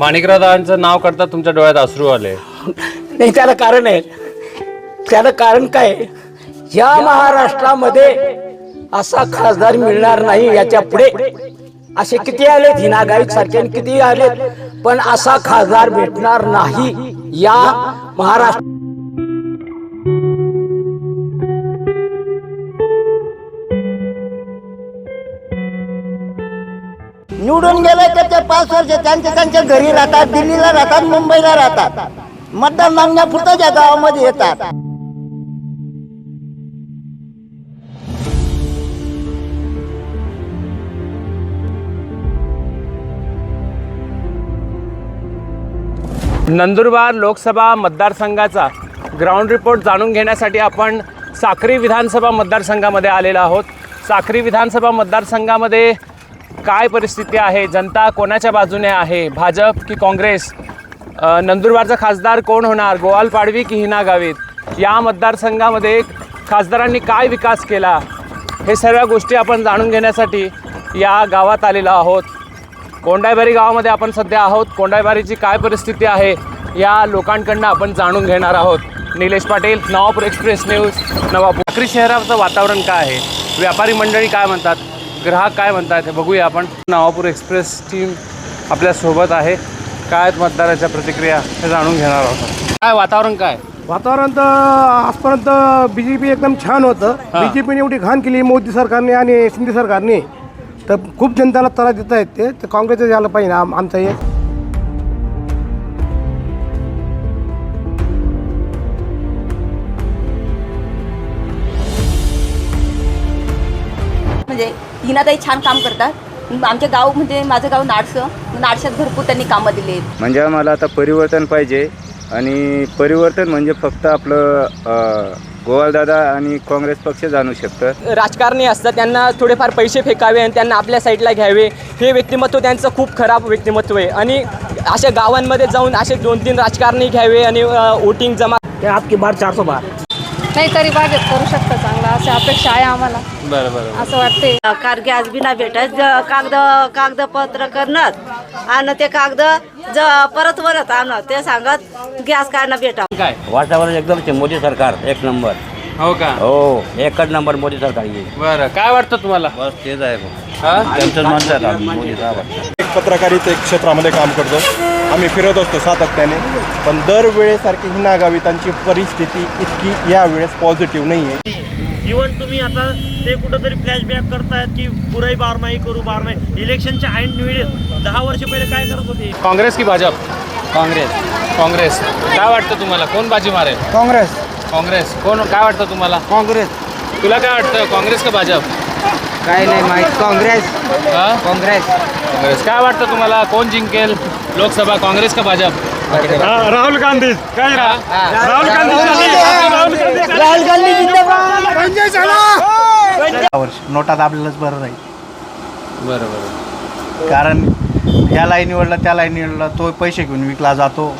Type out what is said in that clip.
माणिकरावांचं नाव करता तुमच्या डोळ्यात अश्रू आले. नाही त्याला कारण आहे. त्याला कारण काय? आहे? या महाराष्ट्रामध्ये असा खासदार मिळणार नाही याच्यापुढे. असे किती आलेत? हिना गाईत सारखे किती आलेत. पण असा खासदार भेटणार नाही या महाराष्ट्र निवडून गेले तर ते पाच वर्ष त्यांच्या त्यांच्या घरी राहतात दिल्लीला राहतात मुंबईला राहतात. मतदान मागण्यापुरतं या गावामध्ये येतात. नंदुरबार लोकसभा मतदारसंघाचा ग्राउंड रिपोर्ट जाणून घेण्यासाठी आपण साक्री विधानसभा मतदारसंघामध्ये आलेलो आहोत. साक्री विधानसभा मतदारसंघामध्ये काय परिस्थिती आहे? जनता कोणाच्या बाजूने आहे? भाजप की काँग्रेस? नंदुरबारचा खासदार कोण होणार? गोवाल पाडवी की हिना गावित? या मतदारसंघामध्ये खासदारांनी काय विकास केला? हे सर्व गोष्टी आपण जाणून घेण्यासाठी या गावात आलेलो आहोत. कोंडायबारी गावामध्ये आपण सध्या आहोत. कोंडायबारीची काय परिस्थिती आहे या लोकांकडनं आपण जाणून घेणार आहोत. Nilesh Patil Navapur express news Navapur. शहराचं वातावरण काय आहे? व्यापारी मंडळी काय म्हणतात? ग्राहक काय म्हणतात हे बघूया आपण. नवापूर एक्सप्रेस टीम आपल्यासोबत आहे. काय आहेत मतदाराच्या प्रतिक्रिया हे जाणून घेणार आहोत काय वातावरण काय? वातावरण तर आजपर्यंत बी जे पी एकदम छान होतं. बी जे पीने एवढी घाण केली मोदी सरकारने आणि शिंदे सरकारने. तर खूप जनताला त्रास देत आहेत ते. तर काँग्रेसचं झालं पाहिजे आम आमचं हे. हिनाताई छान काम करतात. आमच्या गाव म्हणजे माझं गाव नाडसं. नाडशात भरपूर त्यांनी कामं दिली आहेत. म्हणजे आम्हाला आता परिवर्तन पाहिजे आणि परिवर्तन म्हणजे फक्त आपलं गोवालदादा आणि काँग्रेस पक्ष जाणू शकतं. राजकारणी असतात त्यांना थोडेफार पैसे फेकावे आणि त्यांना आपल्या साईडला घ्यावे. हे व्यक्तिमत्व त्यांचं खूप खराब व्यक्तिमत्व आहे. आणि अशा गावांमध्ये जाऊन असे दोन तीन राजकारणी घ्यावे आणि वोटिंग जमा आपकी बार चारशे बार. नाही तरी भाजप करू शकतं चांगला अशी अपेक्षा आहे आम्हाला. बरं बरं असं वाटते कार गॅस बिना भेटत. ज- कागद कागदपत्र करणं आणि ते कागद ज परत वरत आणत ते सांगत गॅस काढणं भेटा. काय वातावरण एकदम मोदी सरकार एक नंबर. हो का? हो एकच नंबर मोदी सरकार येईल. बरं काय वाटतं तुम्हाला? बस तेच आहे. हा? त्यांचं म्हणतात मोदी साहेब. एक पत्रकारिते क्षेत्रामध्ये काम करतो. आम्ही फिरत असतो सातत्याने. पण दरवेळेसारखी हिना गावितांची परिस्थिती इतकी यावेळेस पॉझिटिव्ह नाही आहे इव्हन तुम्ही आता ते कुठंतरी फ्लॅशबॅक करतायत की पुराई बारमाही करू बारमाही. इलेक्शनच्या ऐन वेळेस दहा वर्ष पहिले काय करत होते? काँग्रेस की भाजप? काँग्रेस. काँग्रेस. काय वाटतं तुम्हाला? कोण बाजी मारेल? काँग्रेस. काँग्रेस. कोण काय वाटतं तुम्हाला? काँग्रेस. तुला काय वाटतं? काँग्रेस का भाजप? काय नाही माहीत. काँग्रेस. हा? काँग्रेस. काँग्रेस. काय वाटतं तुम्हाला? कोण जिंकेल? लोकसभा काँग्रेस का भाजप? राहुल गांधी. काय राहुल राहुल गांधी. नोटा दाबलेलंच बरं नाही बरं बरं. कारण या लाईन निवडला त्या लाईन निवडला तो पैसे घेऊन विकला जातो.